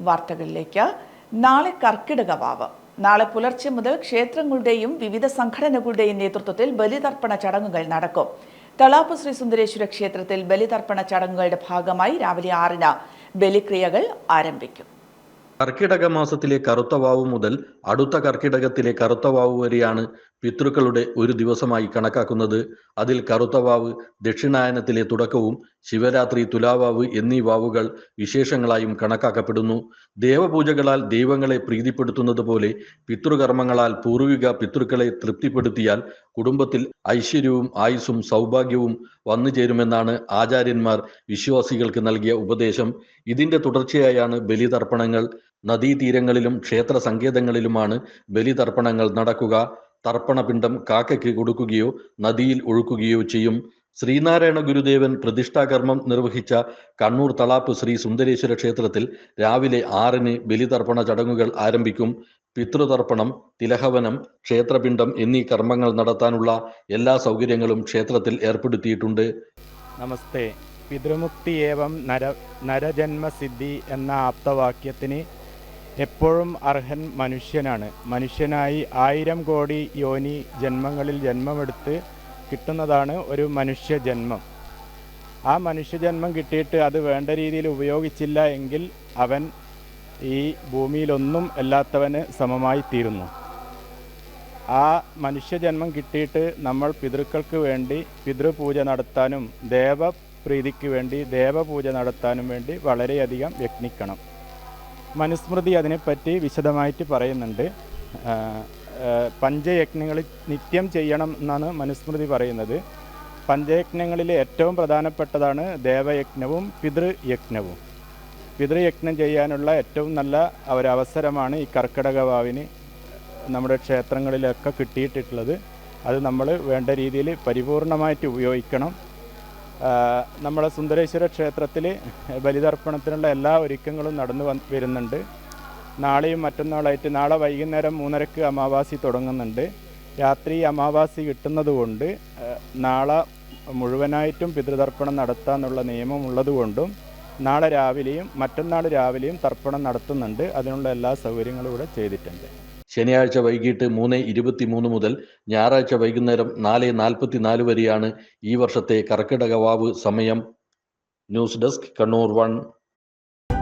വാർത്തകളിലേക്ക്. നാളെ കർക്കിടക വാവ്. നാളെ പുലർച്ചെ മുതൽ ക്ഷേത്രങ്ങളുടെയും വിവിധ സംഘടനകളുടെയും നേതൃത്വത്തിൽ ബലിതർപ്പണ ചടങ്ങുകൾ നടക്കും. തളാപ്പ് ശ്രീ സുന്ദരേശ്വര ക്ഷേത്രത്തിൽ ബലിതർപ്പണ ചടങ്ങുകളുടെ ഭാഗമായി രാവിലെ ആറിന് ബലിക്രിയകൾ ആരംഭിക്കും. കർക്കിടക മാസത്തിലെ കറുത്ത വാവ് മുതൽ അടുത്ത കർക്കിടകത്തിലെ കറുത്ത വാവ് വരെയാണ് പിതൃക്കളുടെ ഒരു ദിവസമായി കണക്കാക്കുന്നത്. അതിൽ കറുത്ത വാവ് ദക്ഷിണായനത്തിലെ തുടക്കവും ശിവരാത്രി തുലാവാവ് എന്നീ വാവുകൾ വിശേഷങ്ങളായും കണക്കാക്കപ്പെടുന്നു. ദേവപൂജകളാൽ ദൈവങ്ങളെ പ്രീതിപ്പെടുത്തുന്നത് പോലെ പിതൃകർമ്മങ്ങളാൽ പൂർവിക പിതൃക്കളെ തൃപ്തിപ്പെടുത്തിയാൽ കുടുംബത്തിൽ ഐശ്വര്യവും ആയുസ്സും സൗഭാഗ്യവും വന്നു ചേരുമെന്നാണ് ആചാര്യന്മാർ വിശ്വാസികൾക്ക് നൽകിയ ഉപദേശം. ഇതിന്റെ തുടർച്ചയായാണ് ബലിതർപ്പണങ്ങൾ. നദീതീരങ്ങളിലും ക്ഷേത്ര സങ്കേതങ്ങളിലുമാണ് ബലിതർപ്പണങ്ങൾ നടക്കുക. തർപ്പണപിണ്ഡം കാക്കയ്ക്ക് കൊടുക്കുകയോ നദിയിൽ ഒഴുക്കുകയോ ചെയ്യും. ശ്രീനാരായണ ഗുരുദേവൻ പ്രതിഷ്ഠാകർമ്മം നിർവഹിച്ച കണ്ണൂർ തളാപ്പ് ശ്രീ സുന്ദരേശ്വര ക്ഷേത്രത്തിൽ രാവിലെ ആറിന് ബലിതർപ്പണ ചടങ്ങുകൾ ആരംഭിക്കും. പിതൃതർപ്പണം തിലഹവനം ക്ഷേത്രപിണ്ഡം എന്നീ കർമ്മങ്ങൾ നടത്താനുള്ള എല്ലാ സൗകര്യങ്ങളും ക്ഷേത്രത്തിൽ ഏർപ്പെടുത്തിയിട്ടുണ്ട്. നമസ്തേ. പിതൃമുക്തി ഏവം നര നരജന്മസിദ്ധി എന്ന ആപ്തവാക്യത്തിന് എപ്പോഴും അർഹൻ മനുഷ്യനാണ്. മനുഷ്യനായി ആയിരം കോടി യോനി ജന്മങ്ങളിൽ ജന്മമെടുത്ത് കിട്ടുന്നതാണ് ഒരു മനുഷ്യജന്മം. ആ മനുഷ്യജന്മം കിട്ടിയിട്ട് അത് വേണ്ട രീതിയിൽ ഉപയോഗിച്ചില്ല എങ്കിൽ അവൻ ഈ ഭൂമിയിലൊന്നും അല്ലാത്തവന് സമമായി തീരുന്നു. ആ മനുഷ്യജന്മം കിട്ടിയിട്ട് നമ്മൾ പിതൃക്കൾക്ക് വേണ്ടി പിതൃപൂജ നടത്താനും ദേവപ്രീതിക്ക് വേണ്ടി ദേവപൂജ നടത്താനും വേണ്ടി വളരെയധികം യത്നിക്കണം. മനുസ്മൃതി അതിനെപ്പറ്റി വിശദമായിട്ട് പറയുന്നുണ്ട്. പഞ്ചയജ്ഞങ്ങൾ നിത്യം ചെയ്യണം എന്നാണ് മനുസ്മൃതി പറയുന്നത്. പഞ്ചയജ്ഞങ്ങളിൽ ഏറ്റവും പ്രധാനപ്പെട്ടതാണ് ദേവയജ്ഞവും പിതൃയജ്ഞവും. പിതൃയജ്ഞം ചെയ്യാനുള്ള ഏറ്റവും നല്ല ഒരവസരമാണ് ഈ കർക്കിടക വാവിന് നമ്മുടെ ക്ഷേത്രങ്ങളിലൊക്കെ കിട്ടിയിട്ടുള്ളത്. അത് നമ്മൾ വേണ്ട രീതിയിൽ പരിപൂർണമായിട്ട് ഉപയോഗിക്കണം. നമ്മുടെ സുന്ദരേശ്വര ക്ഷേത്രത്തിൽ ബലിതർപ്പണത്തിനുള്ള എല്ലാ ഒരുക്കങ്ങളും നടന്നു വരുന്നുണ്ട്. നാളെയും മറ്റന്നാളായിട്ട് നാളെ വൈകുന്നേരം മൂന്നരക്ക് അമാവാസി തുടങ്ങുന്നുണ്ട്. രാത്രി അമാവാസി കിട്ടുന്നതുകൊണ്ട് നാളെ മുഴുവനായിട്ടും പിതൃതർപ്പണം നടത്താനുള്ള നിയമം ഉള്ളതുകൊണ്ടും നാളെ രാവിലെയും മറ്റന്നാൾ രാവിലെയും തർപ്പണം നടത്തുന്നുണ്ട്. അതിനുള്ള എല്ലാ സൗകര്യങ്ങളും ഇവിടെ ചെയ്തിട്ടുണ്ട്. ശനിയാഴ്ച വൈകിട്ട് മൂന്ന് ഇരുപത്തിമൂന്ന് മുതൽ ഞായറാഴ്ച വൈകുന്നേരം നാല് നാൽപ്പത്തിനാല് വരെയാണ് ഈ വർഷത്തെ കർക്കിടക വാവ് സമയം. News desk Kannur one.